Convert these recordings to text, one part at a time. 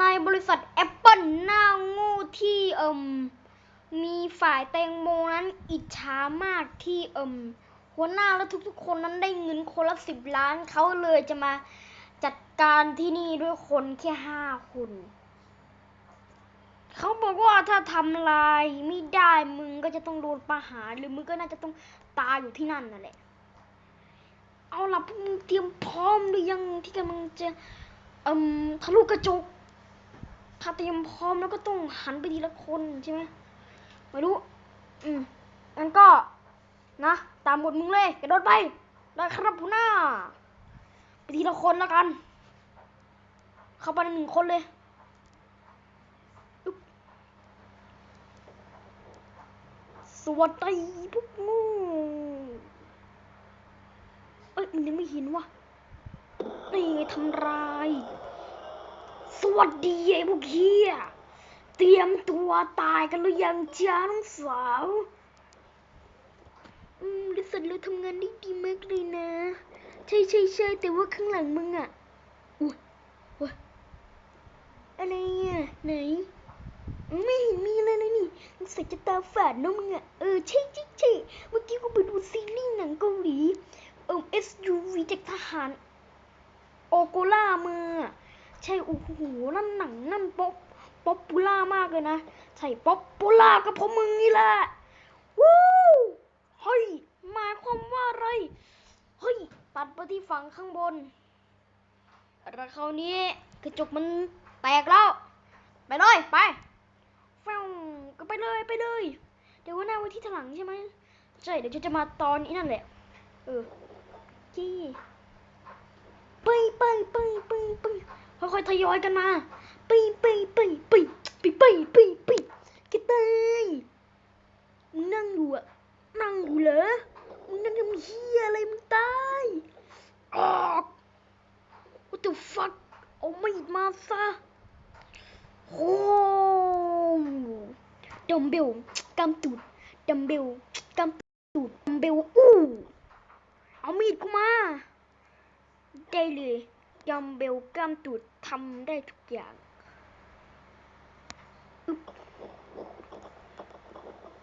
ในบริษัทแอปเปิลหน้างูที่เอิมมีฝ่ายแตงโมนั้นอิจฉามากที่เอิมหัวหน้าและทุกๆคนนั้นได้เงินคนละสิบล้านเขาเลยจะมาจัดการที่นี่ด้วยคนแค่ห้าคนเขาบอกว่าถ้าทำลายไม่ได้มึงก็จะต้องโดนประหารหรือมึงก็น่าจะต้องตายอยู่ที่นั่นนั่นแหละ เอาล่ะพวกมึงเตรียมพร้อมหรือยังที่กำลังจะเอ่มทะลุกระจก ถ้าเตรียมพร้อมแล้วก็ต้องหันไปทีละคนใช่ไหมไม่รู้ อืมงั้นก็ นะ ตามบทมึงเลยกระโดดไป ได้ครับผู้หน้า ไปทีละคนแล้วกัน เข้าไปในหนึ่งคนเลยอึ๊บสวัสดีพวกงูเอ้ย มันยังไม่เห็นวะนี่ทำลาย สวัสดีไอ้พวกเฮียเตรียมตัวตายกันหรือยังจ้าน้องสาว อืมรู้สึกเราทำงานได้ดีมากเลยนะ ใช่ใช่ใช่แต่ว่าข้างหลังมึงอะอุ้ยอุ้ยอะไรอะไหน ไม่เห็นมีอะไรเลยนี่สงสัยจะตาฝาดเนอะมึงอะเออใช่ใช่ใช่เมื่อกี้กูไปดูซีรีส์หนังเกาหลีเออ SUV จากทหาร โอโกล่ามาอ ใช่โอ้โหนั่นหนังนั่นป๊อปป๊อปปูล่ามากเลยนะ ใช่ป๊อปปูล่าก็เพราะมึงนี่แหละวู้เฮ้ยหมายความว่าอะไรเฮ้ยตัดไปที่ฝั่งข้างบนแล้วคราวนี้กระจกมันแตกแล้ว ไปเลยไปแฟวก็ไปเลยไปเลย เดี๋ยวว่าหน้าไว้ที่ถลังใช่ไหมใช่เดี๋ยวจะจะมาตอนนี้นั่นแหละ เออจี้ไปไปไปไปไป ค่อยๆทยอยกันมาไปไปไปไปไปไปไปไปกระต่ายมึงนั่งอยู่อะนั่งอยู่เหรอมึงนั่งทำเฮียอะไรมึงตายออก What the fuck เอาไมีดมาซะโอ้ดัมเบลกำตูดดัมเบลกำตูดดัมเบลอู้เอามีดกูมาได้เลย ดัมเบลกำตูดทำได้ทุกอย่าง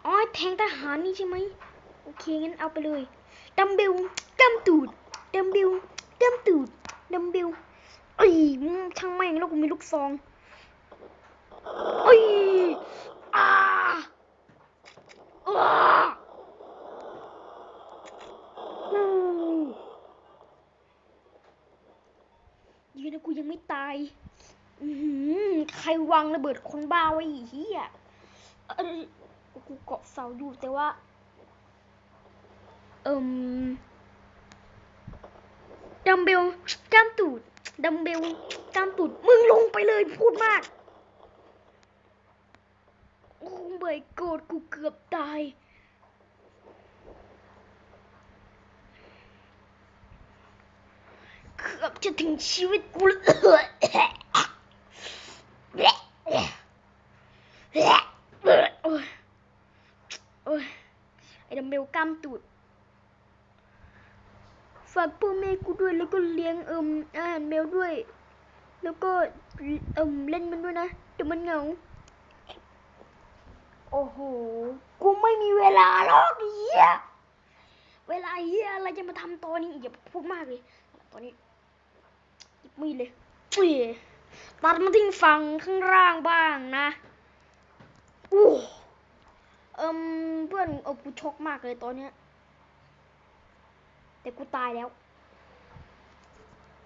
อ๋อแทงทหารนี่ใช่ไหมโอเคงั้นเอาไปเลยดัมเบลกำตูดดัมเบลกำตูดดัมเบลเอ้ยช่างแม่งแล้วกูมีลูกซองเอ้ยอ่าอ่า อู้ดีนะกูยังไม่ตายอือหือใครวางระเบิดคนบ้าไว้เหี้ยกูเกาะเสาอยู่แต่ว่า เอิมดัมเบลกล้ามตูดดัมเบลกล้ามตูด มึงลงไปเลยพูดมาก โอ้ไม่กอดกูเกือบตาย เกือบ จะถึงชีวิตกูเลยโอ้ยโอ้ยไอ้ดัมเบลกล้ามตูด ฝากพ่อแม่กูด้วยแล้วก็เลี้ยงเอิมอาหารแมวด้วย แล้วก็เอิมเล่นมันด้วยนะเดี๋ยวมันเหงา โอ้โห กูไม่มีเวลาหรอกเฮียเวลาเฮียอะไรจะมาทำตอนนี้อย่าพูดมากเลยตอนนี้ มีดเลยอุ้ยตัดมาทิ้งฝั่งข้างล่างบ้างนะอู้เอิมเพื่อนเออกูช็อกมากเลยตอนเนี้ยแต่กูตายแล้ว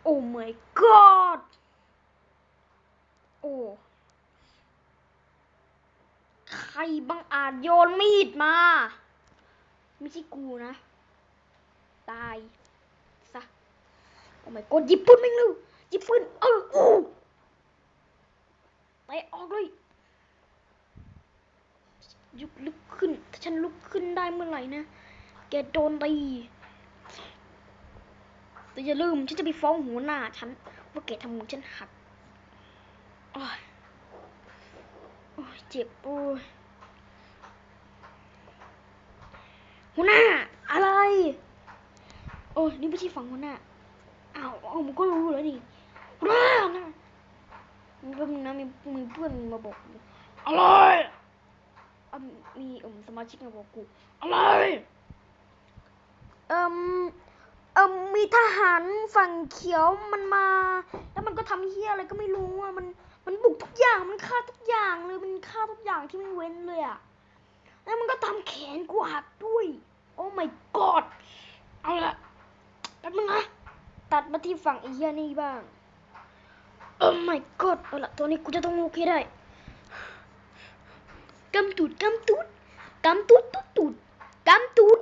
โอ้ my god โอ้ใครบังอาจโยนมีดมา ไม่ใช่กูนะ ตาย ซะ โอ้ my god หยิบปืนไม่งเร็ว ยิบปืนเอออู้ไปออกเลยยุกลุกขึ้น ถ้าฉันลุกขึ้นได้เมื่อไหร่นะ แกโดนตีแต่อย่าลืมฉันจะไปฟ้องหัวหน้าฉันว่าแกทำมือฉันหักโอ้ยโอ้ยเจ็บโอ้ยหัวหน้า อะไร โอ้ยนี่ไม่ใช่ฝั่งหัวหน้าอ้าวอ้าวมันก็รู้แล้วนี่ วหน้านะมึงไปป๊บนึงนะมีมีเพื่อนมาบอกอะไรอะมีเอ่มสมาชิกมาบอกกูอะไรเอ่มเอ่มมีทหารฝั่งเขียวมันมา แล้วมันก็ทำเฮี้ยอะไรก็ไม่รู้อะมันมันบุกทุกอย่างมันฆ่าทุกอย่างเลยมันฆ่าทุกอย่างที่ไม่เว้นเลยอะแล้วมันก็ทำแขนกูหักด้วย โอ้ my god เอาละแป๊บนึงนะตัดมาที่ฝั่งไอ้เหี้ยนี่บ้าง โอ้ my god เอาละตัวนี้กูจะต้องลุกให้ได้กำตูดกำตูดกำตูดตูดตูดกำตูด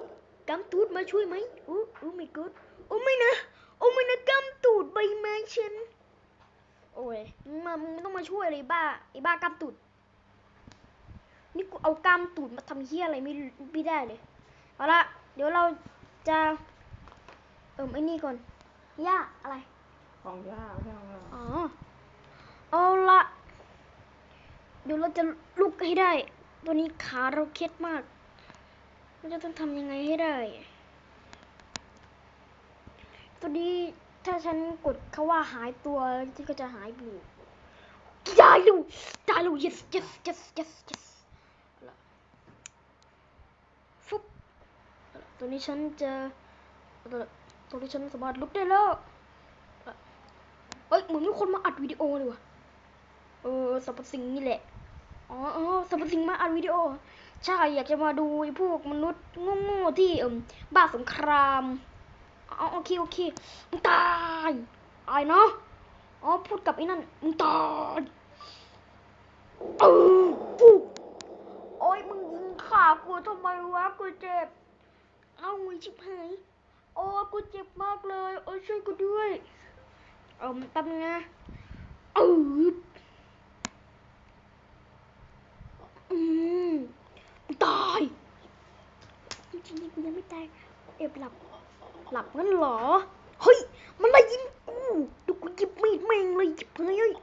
กำตูดมาช่วยไหมโอ้โอ้ my god โอ้ไม่นะโอ้ไม่นะกำตูดใบไม้ฉันโอ้ยมามึงต้องมาช่วยเลยไอ้บ้าไอ้บ้ากำตูดนี่กูเอากำตูดมาทำเหี้ยอะไรไม่ไม่ได้เลยเอาละเดี๋ยวเราจะเอิมไอ้นี่ก่อนย่าอะไร ของย่าไม่ใช่ของเราอ๋อ เอาละเดี๋ยวเราจะลุกให้ได้ ตัวนี้ขาเราเคล็ดมาก เราจะต้องทำยังไงให้ได้ ตัวนี้ถ้าฉันกดเขาว่าหายตัวที่ก็จะหายไปเลยได้ลูกได้ลูก yes yes yes yes yes เอาละฟุ๊บตัวนี้ฉันจะตัวนี้ฉันสามารถลุกได้แล้ว เอ้ยเหมือนมีคนมาอัดวิดีโอเลยว่ะเออสรรพสิ่งนี่แหละอ๋อออสรรพสิ่งมาอัดวิดีโอ ใช่อยากจะมาดูพวกมนุษย์โง่ๆที่เอ่มบ้าสงครามอ๋อโอเคโอเคมึงตายอายเนาะอ๋อพูดกับไอ้นั่นมึงตายเออโอ้ยมึงยิงขากูทำไมวะกูเจ็บ เอาไอ้ชิบหายโอ้กูเจ็บมากเลย โอ้ยช่วยกูด้วย เอ่มแป๊บนึงนะเอออืมตายจริงๆกูยังไม่ตายเอบหลับ หลับงั้นเหรอ เฮ้ย มันไล่ยิงกูดูกูหยิบมีดแม่งเลยหยิบเลยเฮ้ย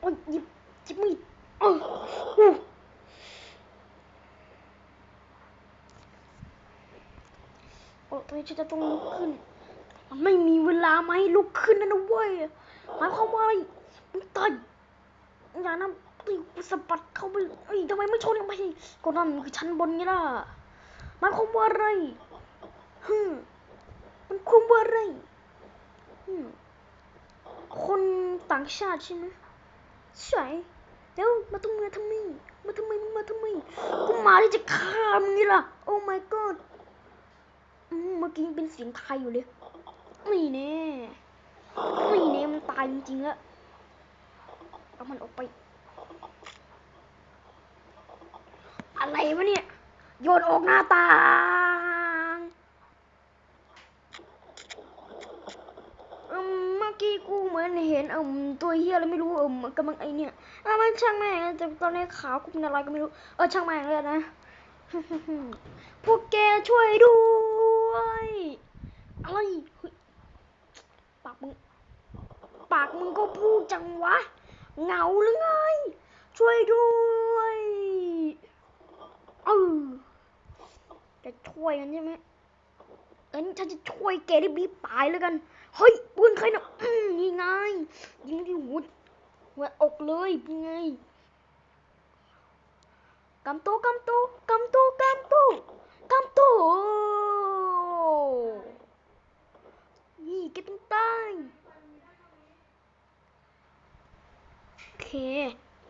โอ้ยหยิบหยิบมีดเอออู้โอ้ตอนนี้ ฉันจะต้องลุกขึ้น มันไม่มีเวลามาให้ลุกขึ้นนะนะเว้ยหมายความว่าอะไรมึงตายอย่านะตีกูสะบัดเข้าไปเอ้ยทำไมไม่ชนกันไปก็นั่นคือชั้นบนไงล่ะหมายความว่าอะไรฮึมมันความว่าอะไรฮึมคนต่างชาติใช่ไหมใช่แล้วมาทำไมทำไมมาทำไมมาทำไมกูมาที่จะฆ่ามึงไงล่ะ โอ้ my god อืมเมื่อ กี้ยังเป็นเสียงไทยอยู่เลยนี่แน่นี่แน่มันตายจริงๆแล้วเอามันออกไป อะไรวะเนี่ย โยนออกหน้าต่างอืมเมื่อกี้กูเหมือนเห็นอืมตัวเฮียอะไรไม่รู้อืมกำลังไอเนี่ยอะมันช่างแม่งแต่ตอนนี้ขาวกูเป็นอะไรก็ไม่รู้ เออช่างแม่งเลยนะ พวกแกช่วยด้วย อะไรเฮ้ยปากมึง ปากมึงก็พูดจังวะ เหงาหรือไง ช่วยด้วยเออจะช่วยกันใช่ไหมเอ้ยฉันจะช่วยแกได้บีบตายแล้วกัน เฮ้ยปืนใครนะอืมนี่ไงยิงที่หัวหัวอกเลยเป็นไงกำโตกำโตกำโตกำโตกำโตนี่ แกต้องตายโอเค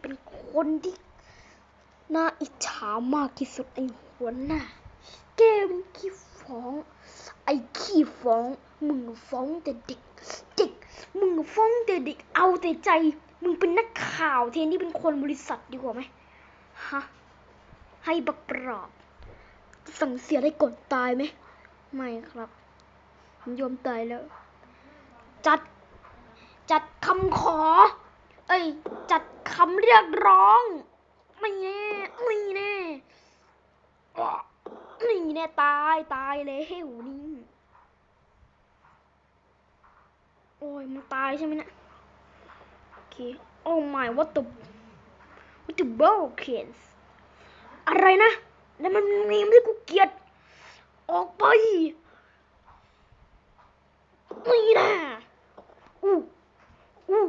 เป็นคนที่น่าอิจฉามากที่สุดไอ้หัวหน้าแกเป็นขี้ฟ้อง ไอ้ขี้ฟ้อง มึงฟ้องแต่เด็กเด็ก มึงฟ้องแต่เด็ก เอาแต่ใจ มึงเป็นนักข่าวแทนที่เป็นคนบริษัทดีกว่าไหมฮะ ให้บักปรอบสั่งเสียได้ก่อนตายไหม ไม่ครับผมยอมตายแล้ว จัด จัดคำขอ เอ้ย จัดคำเรียกร้อง ไม่แน่ไม่แน่อ๊ะนี่แน่ตายตายแล้วนี่โอ้ยมันตายใช่ไหมเนะโอเคโอ้ my what the what the bullshit อะไรนะแล้วมันมีไม่กูเกลียด ออกไปนี่นะอู้อู้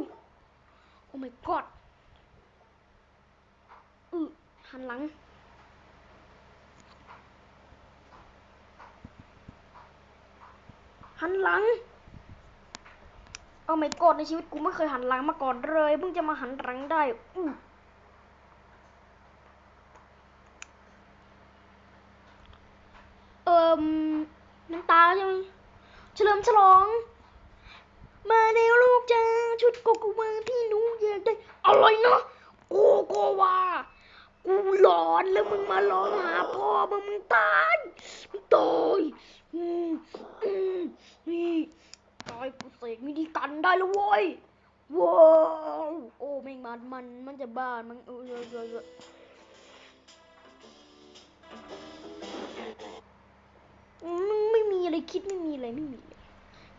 โอ้ my god อือหันหลัง หันหลัง เอาไม่กอดในชีวิตกูไม่เคยหันหลังมาก่อนเลยเพิ่งจะมาหันหลังได้อู้เอิมน้ำตาใช่ไหมเฉลิมฉลอง มาแล้วลูกจ้าชุดโกโกวาที่หนูอยากได้อะไรนะโกโกวากูหลอนแล้วมึงมาร้องหาพ่อมึงมึงตายมึงตายอืมนี่ตายกูเสกมินิกันได้แล้วเว้ยว้าวโอ้แม่งมันมันมันจะบ้ามันเออเออเออไม่มีอะไรคิดไม่มีอะไรไม่มีเลยแ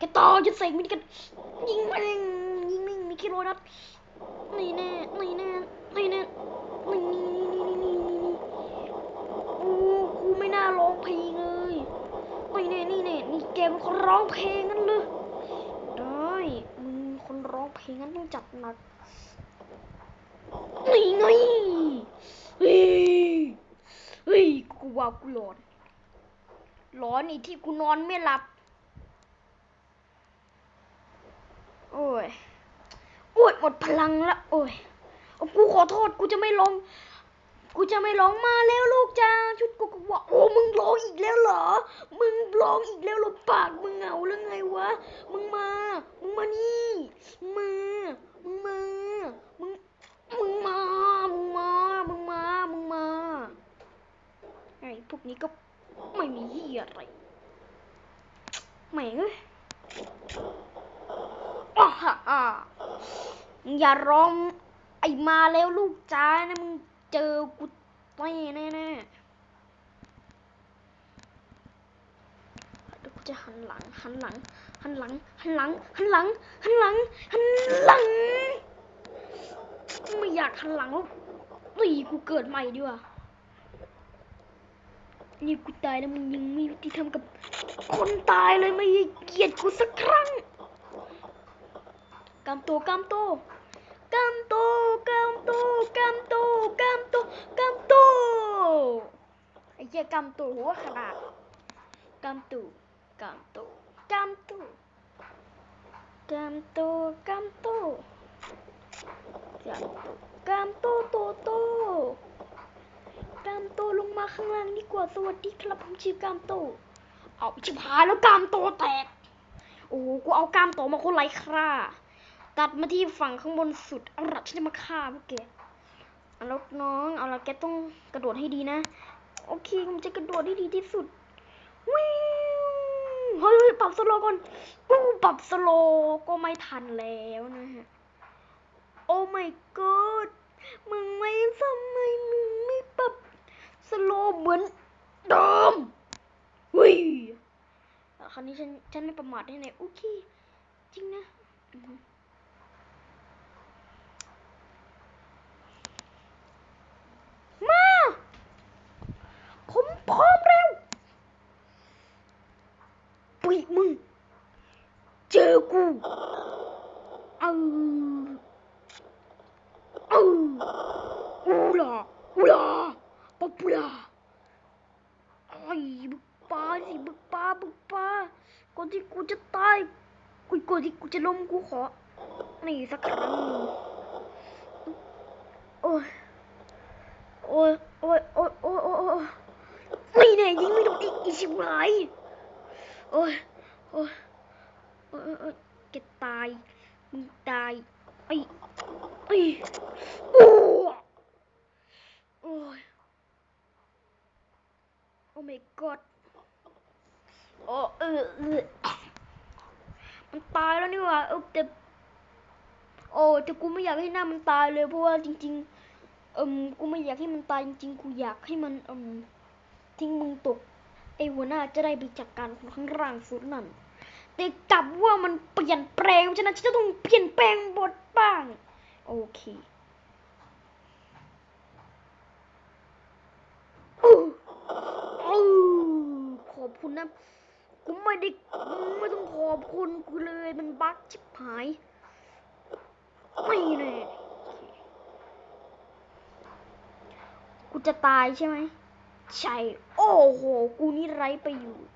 กต่อจะเสกมินกันยิงแม่งยิงแม่งมีคิโลนัดนี่แน่นี่แน่นี่แน่นี่นี่นี่นี่นี่นี่นี่โอ้กูไม่น่าร้องเพลงเลยนี่แน่นี่แน่นี่แกเป็นคนร้องเพลงนั่นเลยได้มึงคนร้องเพลงงั้นต้องจัดหนักนี่ไงเฮ้ยเฮ้ยกูว่ากูหลอนหลอนนี่ที่กูนอนไม่หลับ โอ้ย โอ้ยหมดพลังละ โอ้ยกูขอโทษ กูจะไม่ร้อง กูจะไม่ร้องมาแล้วลูกจ้าชุดกูก็ว่าโอ้ มึงร้องอีกแล้วเหรอ มึงร้องอีกแล้วหรอปากมึงเหงาแล้วไงวะ มึงมา มึงมานี่มึงมามึงมา มึง มึงมา มึงมา มึงมา มึงมาไอ้พวกนี้ก็ไม่มีเหี้ยอะไรแหม่งเอ้ย อย่าร้อง ไอมาแล้วลูกจ้านะมึงเจอกูแน่แน่แน่เดี๋ยวกูจะหันหลัง หันหลัง หันหลัง หันหลัง หันหลัง หันหลัง หันหลัง ไม่อยากหันหลังแล้วตีกูเกิดใหม่ดีกว่านี่กูตายแล้วมึงยังมีวิธีทำกับ คนตายเลยไม่เกลียดกูสักครั้ง กำโตกำโตกำโตกำโตกำโตกำโตกำโตไอ้เหี้ยกำโตหัวขนาดกำโตกำโตกำโตกำโตกำโตกำโตกำโตโตโตกำโตลงมาข้างล่างดีกว่าสวัสดีครับผมชื่อกำโตเอาชิบหายแล้วกล้ามโตแตกโอ้กูเอากล้ามโตมาคนไรค่า ตัดมาที่ฝั่งข้างบนสุดเอาละฉันจะมาฆ่าพวกแกเอาแล้วน้องเอาละแกต้องกระโดดให้ดีนะ โอเคผมจะกระโดดให้ดีที่สุดวิวเฮ้ยเฮ้ยปรับสโลก่อนกูปรับสโลก็ไม่ทันแล้วนะฮะโอ้ my god มึงไม่ทำไมมึงไม่ปรับสโลเหมือนเดิมวิคราวนี้ฉันฉันไม่ประมาทได้ไหนโอเคจริงนะอือฮึมา ผมพร้อมแล้ว ปุยมึง เจอกูเอาเอาอูล่ะอูล่ะป๊อปปูล่ะไอ้บึกปลาสิบึกปลาบึกปลาก่อนที่กูจะตายกูก่อนที่กูจะล้มกูขอนี่สักครั้งหนึ่งโอ้ยโอ้ยโอ้ยโอ้ยโอ้ยโอ้ย โอ้ยนี่แน่ยิงไม่โดนอีกอีชิบหายโอ้ยโอ้ยโอ้ยโอ้ยโอ้ยแกตายมึงตายไอ้ไอ้โอ้โอ้ยโอ้ my god โอ้เออเออมันตายแล้วนี่หว่าเออแต่โอ้แต่กูไม่อยากให้หน้ามันตายเลยเพราะว่าจริง ๆ เอืมกูไม่อยากให้มันตายจริงๆกูอยากให้มันเอืม ทิ้งมึงตก ไอหัวหน้าจะได้ไปจัดการคนข้างล่างสุดนั่น แต่กลับว่ามันเปลี่ยนแปลงฉะนั้นฉันจะต้องเปลี่ยนแปลงบทบ้าง โอเคขอบคุณนะกูไม่ได้ไม่ต้องขอบคุณกูเลยมันบั๊กชิบหาย ไม่แน่กูจะตายใช่ไหม ใช่ โอ้โห กูนี่ไร้ประโยชน์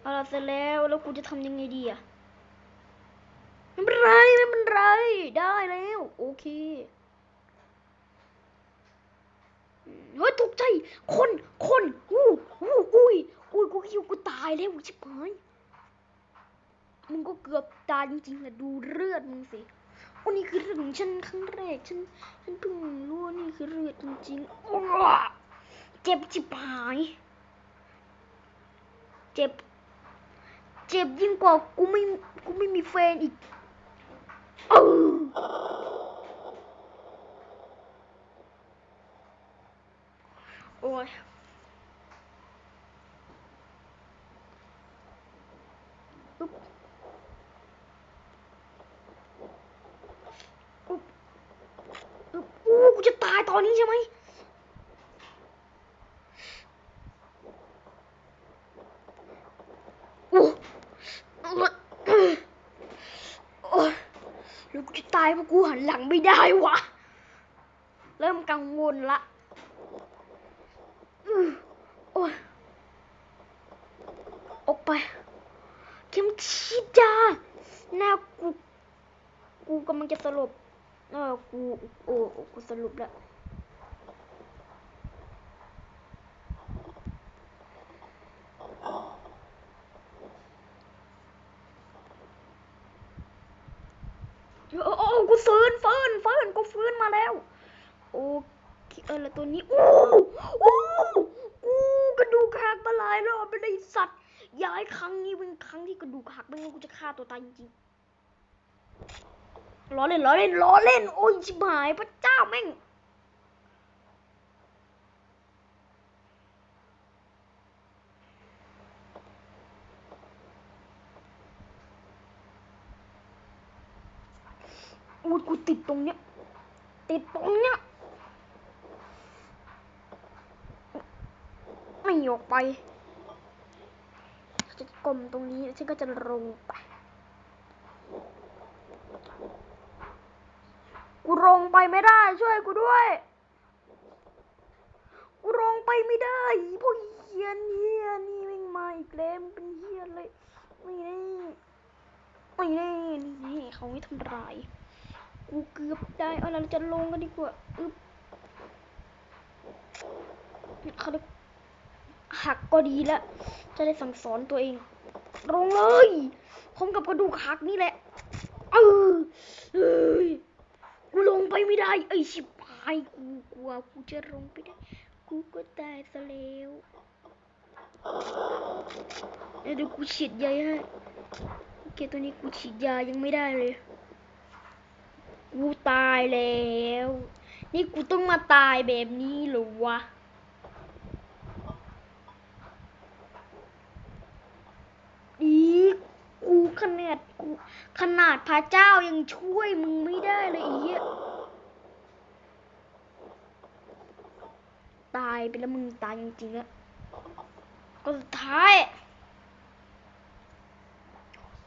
เอาละเสร็จแล้ว แล้วกูจะทำยังไงดีอะไม่เป็นไร ไม่เป็นไร ได้แล้ว โอเค เฮ้ยตกใจ คน คนอู้อู้อุ้ยอุ้ย กูคิวกูตายแล้วชิบหายมึงก็เกือบตายจริงๆแหละดูเลือดมึงสิ วันนี้คือเรื่องของฉันครั้งแรก ฉัน ฉันเพิ่งรู้ว่านี่คือเลือดจริงๆอ้เจ็บจิบหาย เจ็บ เจ็บยิ่งกว่ากูไม่ กูไม่มีแฟนอีกเออโอ้ย อุ๊บอุ๊บอุ๊บอู้กูจะตายต อนนี้ใช่ไหมโอ้โอ้โอ้หรือกูจะตายเพราะกูหันหลังไม่ได้วะ เริ่มกังวลละอือโอ้ยออกไปเข็มฉีดยาหน้ากู กูกำลังจะสลบเออกู โอ้โอ้กูสรุปแล้ว โอ้โอ้กูฟื้นฟื้นฟื้นกูฟื้นมาแล้ว โอเคเออแล้วตัวนี้ โอ้โอ้กูกระดูกหักมาหลายรอบไปเลยสัตว์ย้ายครั้งนี้เป็นครั้งที่กระดูกหักไม่งั้นกูจะฆ่าตัวตายจริงๆล้อเล่นล้อเล่นล้อเล่น โอ้ยชิบหายพระเจ้าแม่ง อุ้ยกูติดตรงเนี้ย ติดตรงเนี้ย ไม่ออกไปจะกลมตรงนี้ฉันก็จะลงไป กูลงไปไม่ได้ช่วยกูด้วย กูลงไปไม่ได้พวกเฮียนเฮียนี่แม่งมาอีกแล้วมันเป็นเฮียเลยไม่ได้ไม่ได้นี่เขาไม่ทำร้าย กูเกือบได้เอาล่ะเราจะลงกันดีกว่าอึ๊บเขาได้หักก็ดีแล้ว จะได้สั่งสอนตัวเอง ลงเลยพร้อมกับกระดูกหักนี่แหละ เออเอ้ยกูลงไปไม่ได้ ไอ้ชิบหายกูกลัวกูจะลงไปได้ กูก็ตายซะแล้วเดี๋ยวกูฉีดยาให้โอเคตัวนี้กูฉีดยายังไม่ได้เลย กูตายแล้ว นี่กูต้องมาตายแบบนี้หรอวะ อีกูขนาดกูขนาดพระเจ้ายังช่วยมึงไม่ได้เลยไอ้เหี้ยตายไปแล้วมึงตายจริงๆแล้วก็สุดท้าย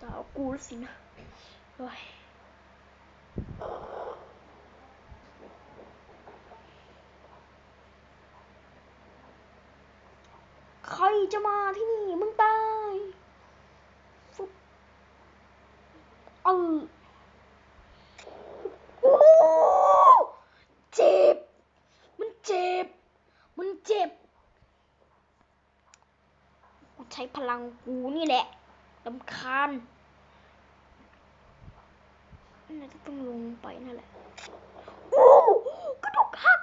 สาวกูสินะโอ้ย ใครจะมาที่นี่มึงตายฟุบเออโอ้เจ็บ มันเจ็บ มันเจ็บกูใช้พลังกูนี่แหละลำคาญ น่าจะต้องลงไปนั่นแหละ โอ้กระดูกหัก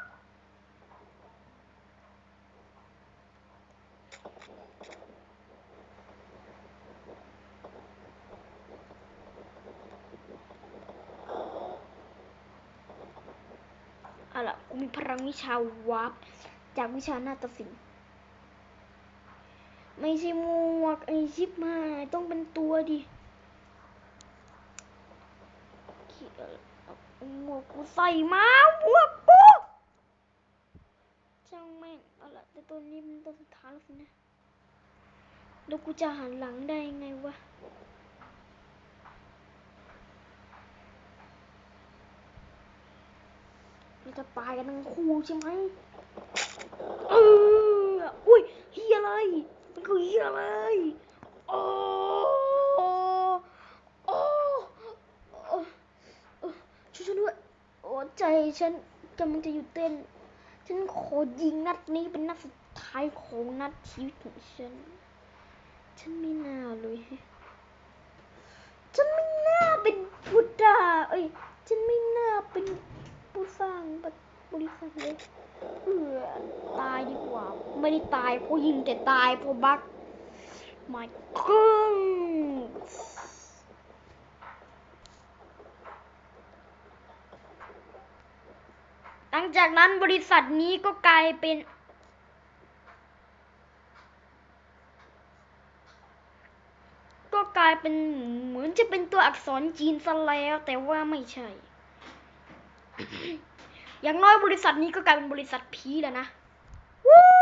เอาล่ะกูมีพลังวิชาวาร์ปจากวิชานาฏศิลป์ไม่ใช่หมวกไอชิปมาต้องเป็นตัวดิเขียเอา หมวกกูใส่มาหมวกกูช่างแม่งเอาละแต่ตัวนี้มันตัวสุดท้ายแล้วสินะแล้วกูจะหันหลังได้ยังไงวะเราจะตายกันทั้งคู่ใช่ไหมเอออุ้ยเฮียอะไรมันคือเฮียอะไรโอ้โอ้โอ้โอ้โอ้ช่วยฉันด้วย โอ้ ใจฉันกำลังจะหยุดเต้น ฉันขอยิงนัดนี้เป็นนัดสุดท้ายของนัดชีวิตของฉัน ฉันไม่น่าเลย ฉันไม่น่าเป็นพุทธาเอ้ย ฉันไม่น่าเป็นผู้สร้างบริษัทเลยเออตายดีกว่า ไม่ได้ตายเพราะยิงแต่ตายเพราะบัก my god หลั งจากนั้นบริษัทนี้ก็กลายเป็น ก็กลายเป็นเหมือนจะเป็นตัวอักษรจีนซะแล้ว แต่ว่าไม่ใช่ อย่างน้อยบริษัทนี้ก็กลายเป็นบริษัทพีแล้วนะ